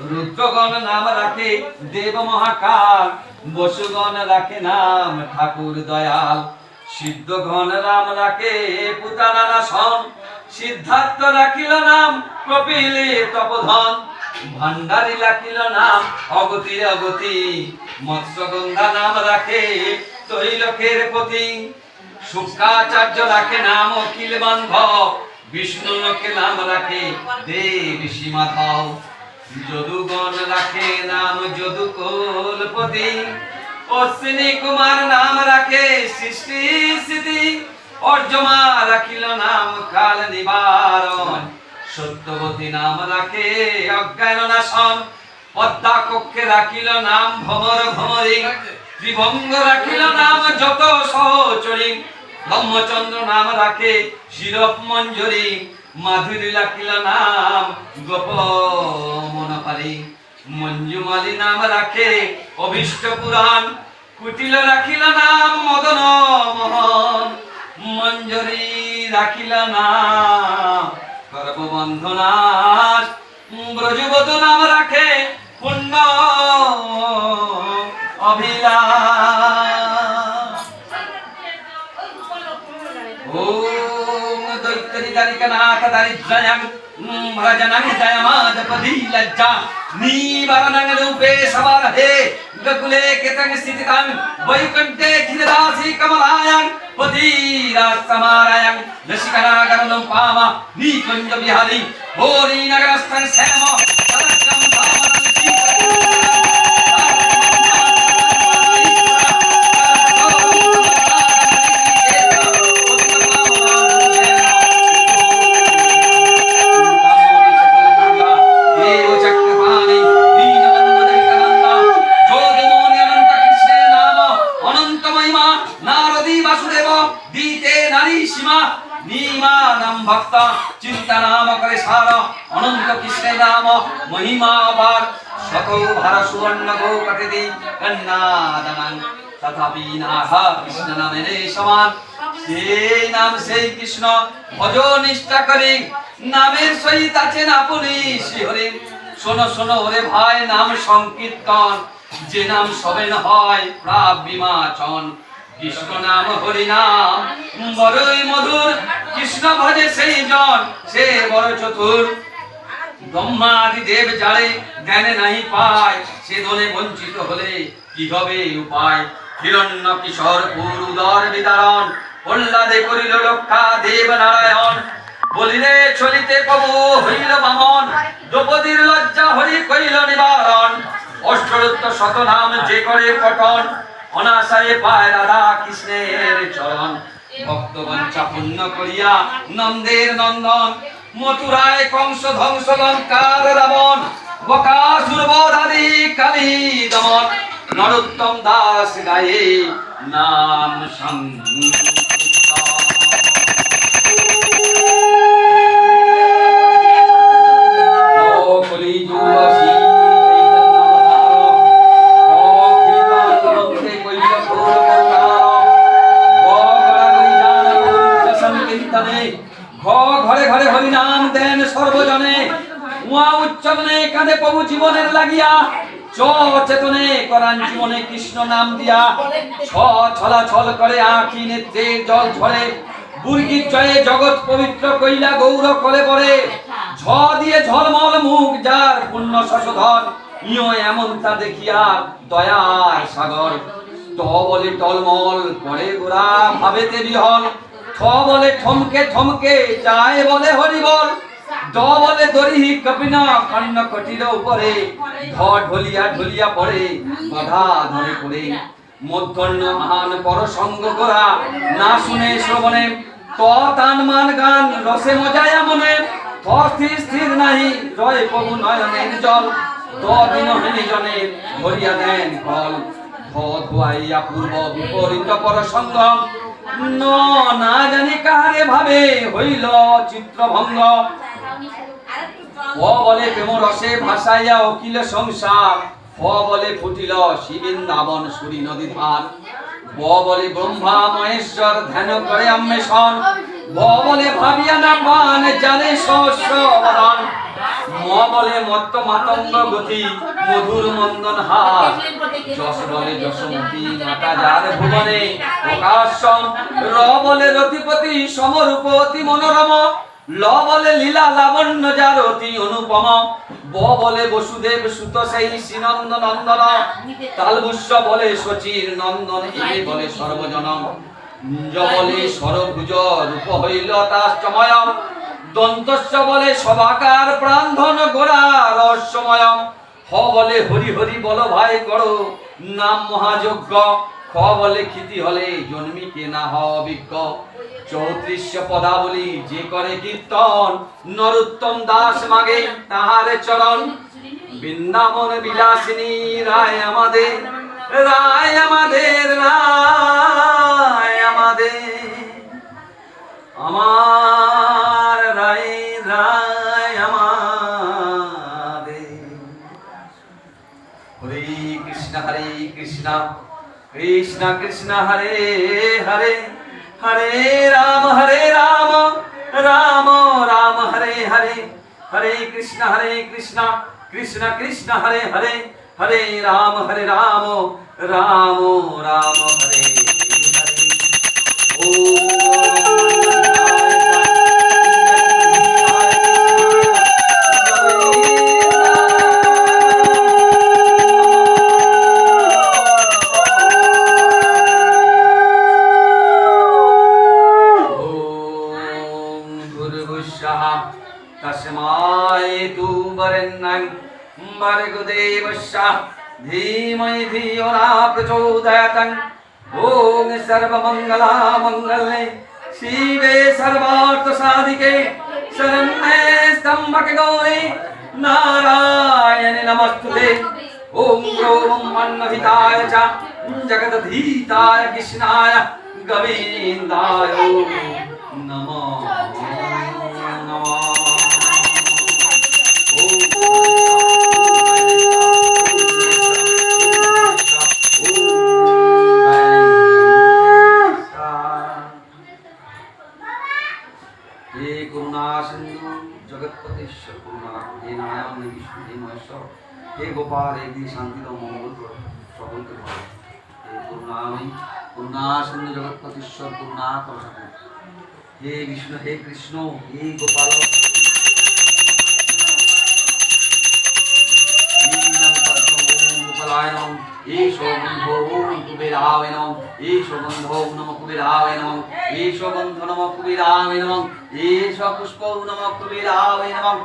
রুদ্রগণ নাম রাখে দেব মহাকাল বসুগণ রাখে নাম ঠাকুর দয়াল। সিদ্ধগণ রাম রাখে পুতানা নাশন সিদ্ধার্থ রাখিল নাম কপিলে তপধন। ভান্ডারি রাখিল নাম অগতির অগতি মৎস্যগন্ধা নাম রাখে তৈলকের পতি। শুক্রাচার্য রাখে নাম অখিল বান্ধব বিষ্ণু লোকে নাম রাখে দেব সীমাধব যদুগণ রাখে নাম যদুকুলপতি। অশ্বিনী কুমার নাম রাখে সৃষ্টি স্থিতি। অর্জমা রাখিল নাম কাল নিবারণ। সত্যবতী নাম রাখে অজ্ঞান নাশন। পদ্মা কক্ষে রাখিল নাম ভমর ভমরি ত্রিভঙ্গ রাখিল নাম যত সহচরী। ব্রহ্মচন্দ্র নাম রাখে শিরপ মঞ্জরি। মাধুরী রাখিল নাম, গোপ মনপালি মঞ্জুমালি নাম রাখে অভিষ্ট পুরাণ, কুটিল রাখিল নাম মদন মোহন। মঞ্জরি রাখিল নাম গর্ভবন্ধনাশ ব্রজবধূ নাম রাখে পুণ্য অভিলাষ। দারিদ্রয়ং ভজনং জয়মাদপদি লজ্জা নিবারণং রূপে সবারহে গকুলে কেতং স্থিতিতং বৈকুণ্ঠে খিলদাসি কমলায়ং পতিরাজ সমারয়ং লশিকরাগরণং পাమ নিকুঞ্জ বিহারি ভোরি নগরস্থং শ্যাম সদস্যং ধামনং নাম করে সার, অনন্ত কৃষ্ণের নাম, মহিমা আবার। শত ভার সুবর্ণ গো কটে কন্যাদানাং তথাপি কৃষ্ণ নামের সমান। সেই নাম সেই কৃষ্ণ নিষ্ঠা করে। নামের সহিত আছেন আপনি শিহরে শোনো শোনো ওরে ভাই, নাম সংকীর্তন। যে নাম সবেন হয় প্রাপ বিমাচন কৃষ্ণ নাম হরি নাম বড়ই মধুর, কৃষ্ণ ভজে সেই জন, সে বড় চতুর। দেব জালে জ্ঞানে নাহি পায়, সে বঞ্চিত হলে কি হবে উপায়? হিরণ্য কিশোর বিদারণ করিল রক্ষা দেব নারায়ণ। বলিলে চলিতে প্রভু হইল বামন, দ্রৌপদীর লজ্জা হরি করিল নিবারণ। অষ্টরত্ব শতনাম যে করে পঠন অনাশায় পায় রাধা কৃষ্ণের চরণ। ভক্তগণ চাপন্ন করিয়া নন্দের নন্দন, মথুরায় কংস ধ্বংস লঙ্কার রাবণ বকাসুর বধাদি কালী দমন। নরোত্তম দাস গায়ে নাম ঘরে চ চেতনে করান জীবনে কৃষ্ণ নাম দিয়া। ছলা ছল করে আঁখি নেত্রে জল ঝরে। বুর্গির জয়ে জগৎ পবিত্র কইলা গৌর করে পড়ে ঝ দিয়ে ঝলমল মুখ যার পুণ্য শশধর ইয় এমন তা দেখিয়া দয়ার সাগর। ত বলে টলমল করে গোরা ভাবেতে বিহল। ঠ বলে ঠমকে ঠমকে যায় বলে হরিবল। দ বলে দরিহি কপিনা কর্ণ কটির উপরে ধ ঢলিয়া ঢলিয়া পড়ে, বাধা ধরে পড়ে। মধ্যাহ্ন মহান পরসঙ্গ গোরা না শুনে শ্রবণে ত তান মান গান, রসে মজায়া মনে ত স্থির স্থির নাহি, রয় প্রভু নয়নের জল ত দিনহীন জনে ধরিয়া দেন ফল। ধুয়াইয়া পূর্ব বিপরীত পরসঙ্গ। ন, না জানি কাহারে ভাবে হইল চিত্রভঙ্গ। ক বলে প্রেম রসে ভাসাইয়া অকিল সংসার বলে ফুটিল শিবিন্দাবন সুরি নদী ধার ব বলে ব্রহ্মা মহেশ্বর ধ্যান করে অন্বেষণ ব বলে ভাবিয়া না পান জানে শস্য বদন ম বলে মত্ত মাতঙ্গ গতি, মধুর মন্দন হাত যশ বলে যশমতী মাতা যার ভুবনে প্রকাশম, র বলে রতিপতি সমরূপতি মনোরম ল বলে লীলা লাবণ্য যার অতি অনুপম, ব বলে বসুদেব সুত সেই শ্রীনন্দ নন্দন তালবুস্য বলে শচীর নন্দন, এ বলে সর্বজনম। জ বলে সরভুজ রূপ হইল তাশ্চময় দন্তস্য বলে সবাকার প্রাণধন গোড়া রহস্যময়ম। হ বলে হরি হরি বল ভাই করো, নাম মহাযজ্ঞ। বলে খ্যাতি হলে জন্মিকে না হ অভিজ্ঞ চৌত্রিশ পদাবলী যে করে কীর্তন, নরোত্তম দাস মাগে তাহারে চরণ। বৃন্দাবন বিলাসিনী, রায় আমাদের রায় আমাদের রায় আমাদের। আমার রায় রায় আমাদের। হরে কৃষ্ণ হরে কৃষ্ণ। কৃষ্ণ কৃষ্ণ, হরে হরে হরে রাম হরে রাম রাম রাম, হরে হরে হরে কৃষ্ণ হরে কৃষ্ণ কৃষ্ণ কৃষ্ণ, হরে হরে হরে রাম হরে রাম রাম রাম, হরে হরে ॐ भर्गदेवस्य धीमहि धियो न प्रचोदयात् ॐ सर्वमङ्गलामङ्गल्ये शिवे सर्वार्थसाधिके शरण्ये स्तम्भके गौरी नारायणि नमस्तुते ॐ ॐ अन्नहिताय च जगदधीताय कृष्णाय गोविन्दाय नमो नमः সকলকে ভালো হে করুণাময়ী করুণা সিন্ধু জগৎপতিশ্বর করুণা কর হে বিষ্ণু হে কৃষ্ণ হে গোপাল বন্ধ কুবেরায় নম ঈশো বন্ধ নম কুবেরায় নম ঈশো নম কুবেরায় নম নম নম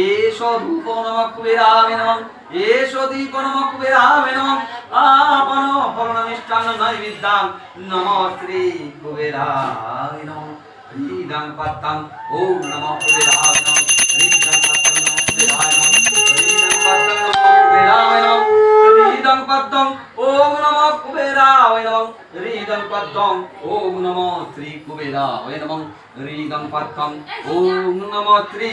ঈশ ধূপ নম কুবেরায় নম ঈশ দীপ নম কুবেরায় নম আপন হরণ মিষ্টান্ন নৈবিদ্যাং নম শ্রী কুবেরায় নম হৃদং পত্তং, ওম নম কুবেরায় নম হৃদং পত্তং নম কুবেরায় নম হৃদং পত্তং নম কুবেরায় নম হৃদং পদ্মং ওম নম কুবেরায় নমঃ হৃদং পদ্মং ওম নম শ্রী কুবেরায় নমঃ হৃদং পদ্মং ওম নম শ্রী